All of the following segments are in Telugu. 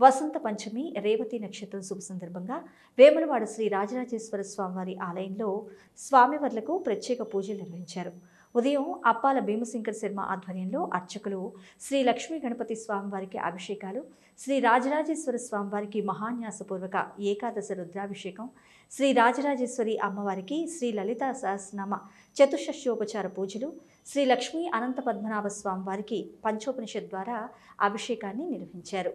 వసంత పంచమి రేవతి నక్షత్రం శుభ సందర్భంగా వేములవాడ శ్రీ రాజరాజేశ్వర స్వామివారి ఆలయంలో స్వామివార్లకు ప్రత్యేక పూజలు నిర్వహించారు. ఉదయం అప్పాల భీమశంకర్ శర్మ ఆధ్వర్యంలో అర్చకులు శ్రీ లక్ష్మీ గణపతి స్వామివారికి అభిషేకాలు శ్రీ రాజరాజేశ్వర స్వామివారికి మహాన్యాసపూర్వక ఏకాదశ రుద్రాభిషేకం శ్రీ రాజరాజేశ్వరి అమ్మవారికి శ్రీ లలితా సహస్రనామ చతుషష్యోపచార పూజలు శ్రీ లక్ష్మీ అనంత పద్మనాభ స్వామివారికి పంచోపనిషత్ ద్వారా అభిషేకాన్ని నిర్వహించారు.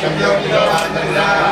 campeão de Europa,